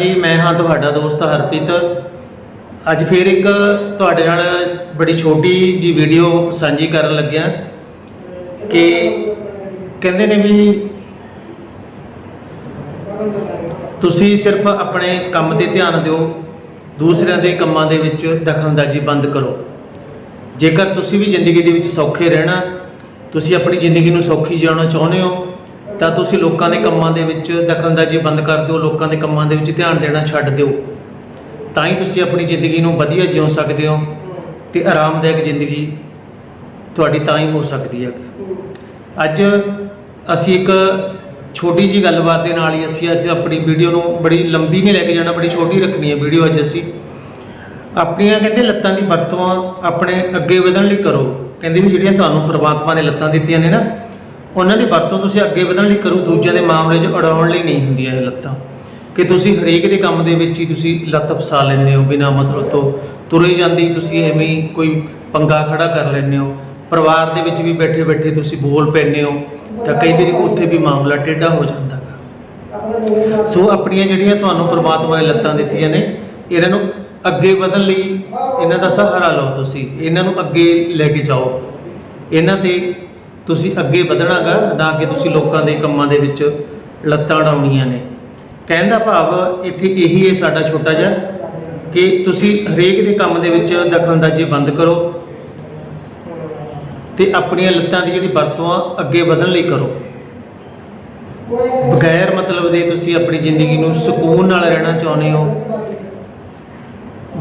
ਜੀ ਮੈਂ ਹਾਂ ਤੁਹਾਡਾ ਦੋਸਤ ਹਰਪ੍ਰੀਤ। ਅੱਜ ਫੇਰ ਇੱਕ ਤੁਹਾਡੇ ਨਾਲ ਬੜੀ ਛੋਟੀ ਜੀ ਵੀਡੀਓ ਸਾਂਝੀ ਕਰਨ ਲੱਗਿਆ ਕਿ ਕਹਿੰਦੇ ਨੇ ਵੀ ਤੁਸੀਂ ਸਿਰਫ ਆਪਣੇ ਕੰਮ ਤੇ ਧਿਆਨ ਦਿਓ, ਦੂਸਰਿਆਂ ਦੇ ਕੰਮਾਂ ਦੇ ਵਿੱਚ ਦਖਲਅੰਦਾਜ਼ੀ ਬੰਦ ਕਰੋ। ਜੇਕਰ ਤੁਸੀਂ ਵੀ ਜ਼ਿੰਦਗੀ ਦੇ ਵਿੱਚ ਸੌਖੇ ਰਹਿਣਾ, ਤੁਸੀਂ ਆਪਣੀ ਜ਼ਿੰਦਗੀ ਨੂੰ ਸੌਖੀ ਜਿਉਣਾ ਚਾਹੁੰਦੇ ਹੋ ਤਾਂ ਤੁਸੀਂ ਲੋਕਾਂ ਦੇ ਕੰਮਾਂ ਦੇ ਵਿੱਚ ਦਖਲਅੰਦਾਜ਼ੀ ਬੰਦ ਕਰ ਦਿਓ, ਲੋਕਾਂ ਦੇ ਕੰਮਾਂ ਦੇ ਵਿੱਚ ਧਿਆਨ ਦੇਣਾ ਛੱਡ ਦਿਓ। ਤਾਂ ਹੀ ਤੁਸੀਂ ਆਪਣੀ ਜ਼ਿੰਦਗੀ ਨੂੰ ਵਧੀਆ ਜਿਉ ਸਕਦੇ ਹੋ ਤੇ ਆਰਾਮਦਾਇਕ ਜ਼ਿੰਦਗੀ ਤੁਹਾਡੀ ਤਾਂ ਹੀ ਹੋ ਸਕਦੀ ਹੈ। ਅੱਜ ਅਸੀਂ ਇੱਕ ਛੋਟੀ ਜੀ ਗੱਲਬਾਤ ਦੇ ਨਾਲ ਹੀ ਅਸੀਂ ਅੱਜ ਆਪਣੀ ਵੀਡੀਓ ਨੂੰ ਬੜੀ ਲੰਬੀ ਨਹੀਂ ਲੈ ਕੇ ਜਾਣਾ, ਬੜੀ ਛੋਟੀ ਰੱਖਣੀ ਹੈ ਵੀਡੀਓ ਅੱਜ ਅਸੀਂ। ਆਪਣੀਆਂ ਕਹਿੰਦੇ ਲੱਤਾਂ ਦੀ ਵਰਤੋਂ ਆਪਣੇ ਅੱਗੇ ਵਧਣ ਲਈ ਕਰੋ। ਕਹਿੰਦੇ ਵੀ ਜਿਹੜੀਆਂ ਤੁਹਾਨੂੰ ਪ੍ਰਮਾਤਮਾ ਨੇ ਲੱਤਾਂ ਦਿੱਤੀਆਂ ਨੇ ਨਾ ਉਹਨਾਂ ਦੀ ਵਰਤੋਂ ਤੁਸੀਂ ਅੱਗੇ ਵਧਣ ਲਈ ਕਰੋ, ਦੂਜਿਆਂ ਦੇ ਮਾਮਲੇ 'ਚ ਅੜਾਉਣ ਲਈ ਨਹੀਂ ਹੁੰਦੀਆਂ ਇਹ ਲੱਤਾਂ। ਕਿ ਤੁਸੀਂ ਹਰੇਕ ਦੇ ਕੰਮ ਦੇ ਵਿੱਚ ਹੀ ਤੁਸੀਂ ਲੱਤ ਫਸਾ ਲੈਂਦੇ ਹੋ, ਬਿਨਾਂ ਮਤਲਬ ਤੋਂ ਤੁਰੇ ਜਾਂਦੀ ਤੁਸੀਂ ਐਵੇਂ ਹੀ ਕੋਈ ਪੰਗਾ ਖੜਾ ਕਰ ਲੈਂਦੇ ਹੋ। ਪਰਿਵਾਰ ਦੇ ਵਿੱਚ ਵੀ ਬੈਠੇ ਬੈਠੇ ਤੁਸੀਂ ਬੋਲ ਪੈਂਦੇ ਹੋ, ਤਾਂ ਕਈ ਵਾਰੀ ਉੱਥੇ ਵੀ ਮਾਮਲਾ ਟੇਢਾ ਹੋ ਜਾਂਦਾ ਗਾ। ਸੋ ਆਪਣੀਆਂ ਜਿਹੜੀਆਂ ਤੁਹਾਨੂੰ ਪਰਮਾਤਮਾ ਨੇ ਲੱਤਾਂ ਦਿੱਤੀਆਂ ਨੇ, ਇਹਨਾਂ ਨੂੰ ਅੱਗੇ ਵਧਣ ਲਈ ਇਹਨਾਂ ਦਾ ਸਹਾਰਾ ਲਓ ਤੁਸੀਂ। ਇਹਨਾਂ ਨੂੰ ਅੱਗੇ ਲੈ ਕੇ ਜਾਓ। ਇਹਨਾਂ ਤੇ ਤੁਸੀਂ ਅੱਗੇ ਵਧਣਾਗਾ, ਨਾ ਕਿ ਤੁਸੀਂ ਲੋਕਾਂ ਦੇ ਕੰਮਾਂ ਦੇ ਵਿੱਚ ਲੱਤਾਂ ਅਡਾਉਣੀਆਂ ਨੇ। ਕਹਿਣ ਦਾ ਭਾਵ ਇੱਥੇ ਇਹੀ ਹੈ ਸਾਡਾ ਛੋਟਾ ਜਿਹਾ, ਕਿ ਤੁਸੀਂ ਹਰੇਕ ਦੇ ਕੰਮ ਦੇ ਵਿੱਚ ਦਖਲਅੰਦਾਜ਼ੀ ਬੰਦ ਕਰੋ ਤੇ ਆਪਣੀਆਂ ਲੱਤਾਂ ਦੀ ਜਿਹੜੀ ਵਰਤੋਂ ਆ, ਅੱਗੇ ਵਧਣ ਲਈ ਕਰੋ। ਬਗੈਰ ਮਤਲਬ ਦੇ ਤੁਸੀਂ ਆਪਣੀ ਜ਼ਿੰਦਗੀ ਨੂੰ ਸਕੂਨ ਨਾਲ ਰਹਿਣਾ ਚਾਹੁੰਦੇ ਹੋ,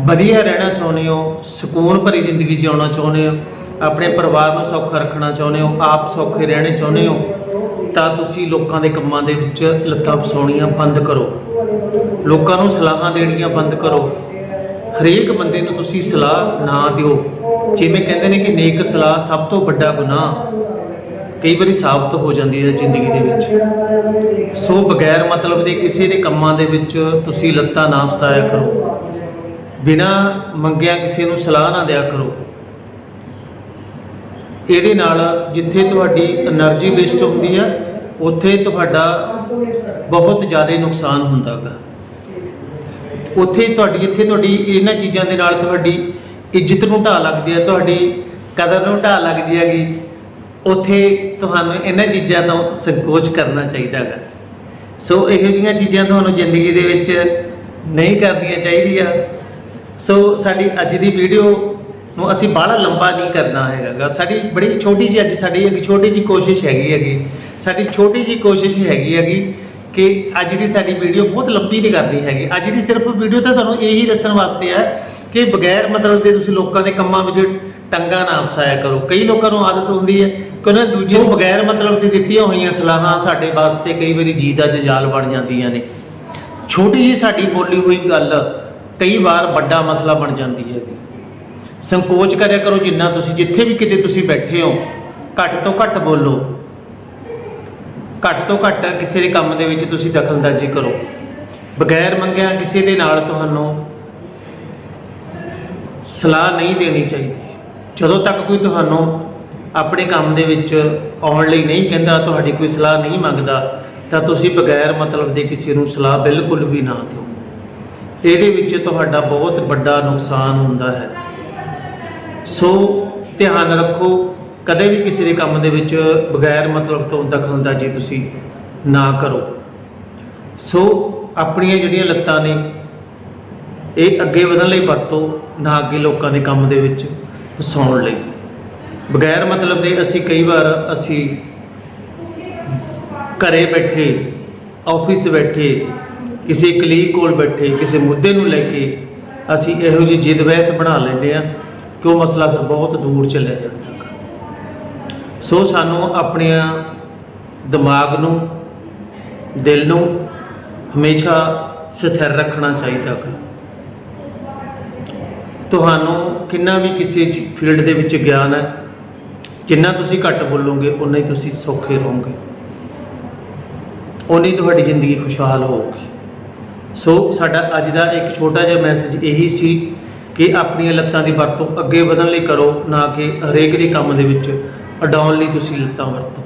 ਵਧੀਆ ਰਹਿਣਾ ਚਾਹੁੰਦੇ ਹੋ, ਸਕੂਨ ਭਰੀ ਜ਼ਿੰਦਗੀ ਜਿਉਣਾ ਚਾਹੁੰਦੇ ਹੋ ਆਪਣੇ ਪਰਿਵਾਰ ਨੂੰ ਸੌਖਾ ਰੱਖਣਾ ਚਾਹੁੰਦੇ ਹੋ, ਆਪ ਸੌਖੇ ਰਹਿਣੇ ਚਾਹੁੰਦੇ ਹੋ, ਤਾਂ ਤੁਸੀਂ ਲੋਕਾਂ ਦੇ ਕੰਮਾਂ ਦੇ ਵਿੱਚ ਲੱਤਾਂ ਫਸਾਉਣੀਆਂ ਬੰਦ ਕਰੋ। ਲੋਕਾਂ ਨੂੰ ਸਲਾਹਾਂ ਦੇਣੀਆਂ ਬੰਦ ਕਰੋ। ਹਰੇਕ ਬੰਦੇ ਨੂੰ ਤੁਸੀਂ ਸਲਾਹ ਨਾ ਦਿਓ। ਜਿਵੇਂ ਕਹਿੰਦੇ ਨੇ ਕਿ ਨੇਕ ਸਲਾਹ ਸਭ ਤੋਂ ਵੱਡਾ ਗੁਨਾਹ ਕਈ ਵਾਰੀ ਸਾਬਤ ਹੋ ਜਾਂਦੀ ਹੈ ਜ਼ਿੰਦਗੀ ਦੇ ਵਿੱਚ। ਸੋ ਬਗੈਰ ਮਤਲਬ ਦੇ ਕਿਸੇ ਦੇ ਕੰਮਾਂ ਦੇ ਵਿੱਚ ਤੁਸੀਂ ਲੱਤਾਂ ਨਾ ਫਸਾਇਆ ਕਰੋ। ਬਿਨਾਂ ਮੰਗਿਆ ਕਿਸੇ ਨੂੰ ਸਲਾਹ ਨਾ ਦਿਆ ਕਰੋ। ਇਹਦੇ ਨਾਲ ਜਿੱਥੇ ਤੁਹਾਡੀ એનર્ਜੀ ਵੇਸਟ ਹੁੰਦੀ ਆ ਉੱਥੇ ਤੁਹਾਡਾ ਬਹੁਤ ਜ਼ਿਆਦਾ ਨੁਕਸਾਨ ਹੁੰਦਾ ਹੈ ਉੱਥੇ ਤੁਹਾਡੀ ਜਿੱਥੇ ਤੁਹਾਡੀ ਇਹਨਾਂ ਚੀਜ਼ਾਂ ਦੇ ਨਾਲ ਤੁਹਾਡੀ ਇੱਜ਼ਤ ਨੂੰ ਢਾਹ ਲੱਗਦੀ ਹੈ, ਤੁਹਾਡੀ ਕਦਰ ਨੂੰ ਢਾਹ ਲੱਗਦੀ ਹੈਗੀ। ਉੱਥੇ ਤੁਹਾਨੂੰ ਇਹਨਾਂ ਚੀਜ਼ਾਂ ਤੋਂ ਸੰਕੋਚ ਕਰਨਾ ਚਾਹੀਦਾ ਹੈਗਾ ਸੋ ਇਹੋ ਜਿਹੀਆਂ ਚੀਜ਼ਾਂ ਤੁਹਾਨੂੰ ਜ਼ਿੰਦਗੀ ਦੇ ਵਿੱਚ ਨਹੀਂ ਕਰਨੀਆਂ ਚਾਹੀਦੀਆਂ। ਸੋ ਸਾਡੀ ਅੱਜ ਦੀ ਵੀਡੀਓ ਨੂੰ ਅਸੀਂ ਬਾਹਲਾ ਲੰਬਾ ਨਹੀਂ ਕਰਨਾ ਹੈਗਾ ਸਾਡੀ ਬੜੀ ਛੋਟੀ ਜਿਹੀ ਅੱਜ ਸਾਡੀ ਇੱਕ ਛੋਟੀ ਜਿਹੀ ਕੋਸ਼ਿਸ਼ ਹੈਗੀ ਹੈਗੀ। ਸਾਡੀ ਛੋਟੀ ਜਿਹੀ ਕੋਸ਼ਿਸ਼ ਹੈਗੀ ਹੈਗੀ ਕਿ ਅੱਜ ਦੀ ਸਾਡੀ ਵੀਡੀਓ ਬਹੁਤ ਲੰਬੀ ਨਹੀਂ ਕਰਨੀ ਹੈਗੀ। ਅੱਜ ਦੀ ਸਿਰਫ ਵੀਡੀਓ ਤਾਂ ਤੁਹਾਨੂੰ ਇਹੀ ਦੱਸਣ ਵਾਸਤੇ ਹੈ ਕਿ ਬਗੈਰ ਮਤਲਬ ਦੇ ਤੁਸੀਂ ਲੋਕਾਂ ਦੇ ਕੰਮਾਂ ਵਿੱਚ ਟੰਗਾ ਨਾ ਫਸਾਇਆ ਕਰੋ। ਕਈ ਲੋਕਾਂ ਨੂੰ ਆਦਤ ਹੁੰਦੀ ਹੈ ਕਿ ਉਹਨਾਂ ਨੇ ਦੂਜੇ ਨੂੰ ਬਗੈਰ ਮਤਲਬ ਦੇ ਦਿੱਤੀਆਂ ਹੋਈਆਂ ਸਲਾਹਾਂ ਸਾਡੇ ਵਾਸਤੇ ਕਈ ਵਾਰੀ ਜੀ ਦਾ ਜੰਜਾਲ ਬਣ ਜਾਂਦੀਆਂ ਨੇ। ਛੋਟੀ ਜਿਹੀ ਸਾਡੀ ਬੋਲੀ ਹੋਈ ਗੱਲ ਕਈ ਵਾਰ ਵੱਡਾ ਮਸਲਾ ਬਣ ਜਾਂਦੀ ਹੈ ਸੰਕੋਚ ਕਰਿਆ ਕਰੋ ਜਿੰਨਾ ਤੁਸੀਂ, ਜਿੱਥੇ ਵੀ ਕਿਤੇ ਤੁਸੀਂ ਬੈਠੇ ਹੋ, ਘੱਟ ਤੋਂ ਘੱਟ ਬੋਲੋ। ਘੱਟ ਤੋਂ ਘੱਟ ਕਿਸੇ ਦੇ ਕੰਮ ਦੇ ਵਿੱਚ ਤੁਸੀਂ ਦਖਲਅੰਦਾਜ਼ੀ ਕਰੋ। ਬਗੈਰ ਮੰਗਿਆ ਕਿਸੇ ਦੇ ਨਾਲ ਤੁਹਾਨੂੰ ਸਲਾਹ ਨਹੀਂ ਦੇਣੀ ਚਾਹੀਦੀ। ਜਦੋਂ ਤੱਕ ਕੋਈ ਤੁਹਾਨੂੰ ਆਪਣੇ ਕੰਮ ਦੇ ਵਿੱਚ ਆਉਣ ਲਈ ਨਹੀਂ ਕਹਿੰਦਾ, ਤੁਹਾਡੀ ਕੋਈ ਸਲਾਹ ਨਹੀਂ ਮੰਗਦਾ, ਤਾਂ ਤੁਸੀਂ ਬਗੈਰ ਮਤਲਬ ਦੇ ਕਿਸੇ ਨੂੰ ਸਲਾਹ ਬਿਲਕੁਲ ਵੀ ਨਾ ਦਿਓ। ਇਹਦੇ ਵਿੱਚ ਤੁਹਾਡਾ ਬਹੁਤ ਵੱਡਾ ਨੁਕਸਾਨ ਹੁੰਦਾ ਹੈ। ਸੋ ਧਿਆਨ ਰੱਖੋ, ਕਦੇ ਵੀ ਕਿਸੇ ਦੇ ਕੰਮ ਦੇ ਵਿੱਚ ਬਗੈਰ ਮਤਲਬ ਤੋਂ ਦਖਲਅੰਦਾਜ਼ੀ ਤੁਸੀਂ ਨਾ ਕਰੋ। ਸੋ ਆਪਣੀਆਂ ਜਿਹੜੀਆਂ ਲੱਤਾਂ ਨੇ, ਇਹ ਅੱਗੇ ਵਧਣ ਲਈ ਵਰਤੋ, ਨਾ ਅੱਗੇ ਲੋਕਾਂ ਦੇ ਕੰਮ ਦੇ ਵਿੱਚ ਫਸਾਉਣ ਲਈ। ਬਗੈਰ ਮਤਲਬ ਦੇ ਅਸੀਂ ਕਈ ਵਾਰ ਅਸੀਂ ਘਰੇ ਬੈਠੇ, ਆਫਿਸ ਬੈਠੇ, ਕਿਸੇ ਕਲੀਗ ਕੋਲ ਬੈਠੇ, ਕਿਸੇ ਮੁੱਦੇ ਨੂੰ ਲੈ ਕੇ ਅਸੀਂ ਇਹੋ ਜਿਹੀ ਜਿੱਦ ਵੈਸ ਬਣਾ ਲੈਂਦੇ ਆ ਕਿ ਉਹ ਮਸਲਾ ਫਿਰ ਬਹੁਤ ਦੂਰ ਚਲਿਆ ਜਾਂਦਾ ਗਾ। ਸੋ ਸਾਨੂੰ ਆਪਣਿਆਂ ਦਿਮਾਗ ਨੂੰ, ਦਿਲ ਨੂੰ ਹਮੇਸ਼ਾ ਸਥਿਰ ਰੱਖਣਾ ਚਾਹੀਦਾ ਗਾ। ਤੁਹਾਨੂੰ ਕਿੰਨਾ ਵੀ ਕਿਸੇ ਫੀਲਡ ਦੇ ਵਿੱਚ ਗਿਆਨ ਹੈ, ਜਿੰਨਾ ਤੁਸੀਂ ਘੱਟ ਬੋਲੋਗੇ ਉਨਾ ਹੀ ਤੁਸੀਂ ਸੌਖੇ ਰਹੋਗੇ। ਉਨੀ ਤੁਹਾਡੀ ਜ਼ਿੰਦਗੀ ਖੁਸ਼ਹਾਲ ਹੋਊਗੀ। ਸੋ ਸਾਡਾ ਅੱਜ ਦਾ ਇੱਕ ਛੋਟਾ ਜਿਹਾ ਮੈਸੇਜ ਇਹੀ ਸੀ ਕਿ ਆਪਣੀਆਂ ਲੱਤਾਂ ਦੀ ਵਰਤੋਂ ਅੱਗੇ ਵਧਣ ਲਈ ਕਰੋ, ਨਾ ਕਿ ਹਰੇਕ ਦੇ ਕੰਮ ਦੇ ਵਿੱਚ ਅਡਾਉਣ ਲਈ ਤੁਸੀਂ ਲੱਤਾਂ ਵਰਤੋ।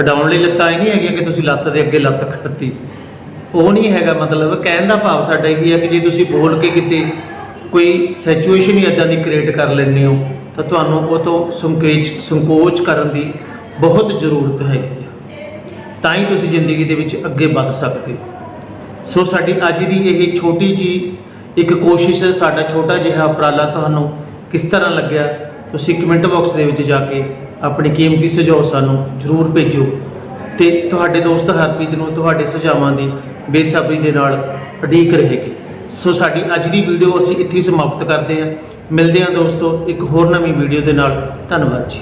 ਅਡਾਉਣ ਲਈ ਲੱਤਾਂ ਇਹ ਨਹੀਂ ਹੈਗੀਆਂ ਕਿ ਤੁਸੀਂ ਲੱਤ ਦੇ ਅੱਗੇ ਲੱਤ ਕਰਤੀ ਉਹ ਨਹੀਂ ਹੈਗਾ ਮਤਲਬ, ਕਹਿਣ ਦਾ ਭਾਵ ਸਾਡਾ ਇਹ ਹੈ ਕਿ ਜੇ ਤੁਸੀਂ ਬੋਲ ਕੇ ਕਿਤੇ ਕੋਈ ਸਿਚੁਏਸ਼ਨ ਹੀ ਇਦਾਂ ਦੀ ਕ੍ਰੀਏਟ ਕਰ ਲੈਂਦੇ ਹੋ, ਤਾਂ ਤੁਹਾਨੂੰ ਉਹ ਤੋਂ ਸੰਕੇਚ, ਸੰਕੋਚ ਕਰਨ ਦੀ ਬਹੁਤ ਜ਼ਰੂਰਤ ਹੈਗੀ ਆ। ਤਾਂ ਹੀ ਤੁਸੀਂ ਜ਼ਿੰਦਗੀ ਦੇ ਵਿੱਚ ਅੱਗੇ ਵੱਧ ਸਕਦੇ ਹੋ। ਸੋ ਸਾਡੀ ਅੱਜ ਦੀ ਇਹ ਛੋਟੀ ਜੀ ਇੱਕ ਕੋਸ਼ਿਸ਼ ਸਾਡਾ ਛੋਟਾ ਜਿਹਾ ਉਪਰਾਲਾ ਤੁਹਾਨੂੰ ਕਿਸ ਤਰ੍ਹਾਂ ਲੱਗਿਆ, ਤੁਸੀਂ ਕਮੈਂਟ ਬਾਕਸ ਦੇ ਵਿੱਚ ਜਾ ਕੇ ਆਪਣੀ ਕੀਮਤੀ ਸੁਝਾਅ ਸਾਨੂੰ ਜ਼ਰੂਰ ਭੇਜੋ। ਤੇ ਤੁਹਾਡੇ ਦੋਸਤ ਹਰਪ੍ਰੀਤ ਨੂੰ ਤੁਹਾਡੇ ਸੁਝਾਵਾਂ ਦੀ ਬੇਸਬਰੀ ਦੇ ਨਾਲ ਉਡੀਕ ਰਹੇਗੀ। ਸੋ ਸਾਡੀ ਅੱਜ ਦੀ ਵੀਡੀਓ ਅਸੀਂ ਇੱਥੇ ਹੀ ਸਮਾਪਤ ਕਰਦੇ ਹਾਂ। ਮਿਲਦੇ ਹਾਂ ਦੋਸਤੋ ਇੱਕ ਹੋਰ ਨਵੀਂ ਵੀਡੀਓ ਦੇ ਨਾਲ। ਧੰਨਵਾਦ ਜੀ।